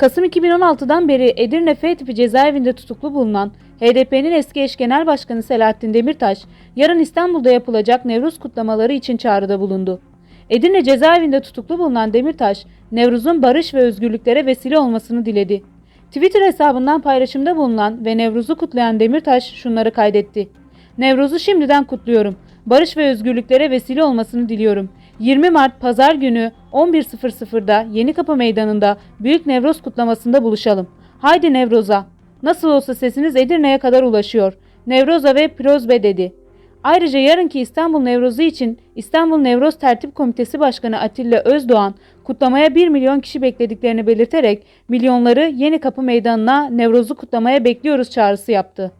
Kasım 2016'dan beri Edirne F tipi cezaevinde tutuklu bulunan HDP'nin eski eş genel başkanı Selahattin Demirtaş, yarın İstanbul'da yapılacak Nevruz kutlamaları için çağrıda bulundu. Edirne cezaevinde tutuklu bulunan Demirtaş, Nevruz'un barış ve özgürlüklere vesile olmasını diledi. Twitter hesabından paylaşımda bulunan ve Nevruz'u kutlayan Demirtaş şunları kaydetti. Nevruz'u şimdiden kutluyorum. Barış ve özgürlüklere vesile olmasını diliyorum. 20 Mart Pazar günü 11.00'da Yenikapı Meydanı'nda Büyük Nevroz kutlamasında buluşalım. Haydi Nevroz'a. Nasıl olsa sesiniz Edirne'ye kadar ulaşıyor. Nevroza ve Pirozbe dedi. Ayrıca yarınki İstanbul Nevrozu için İstanbul Nevroz Tertip Komitesi Başkanı Atilla Özdoğan kutlamaya 1 milyon kişi beklediklerini belirterek milyonları Yenikapı Meydanı'na Nevroz'u kutlamaya bekliyoruz çağrısı yaptı.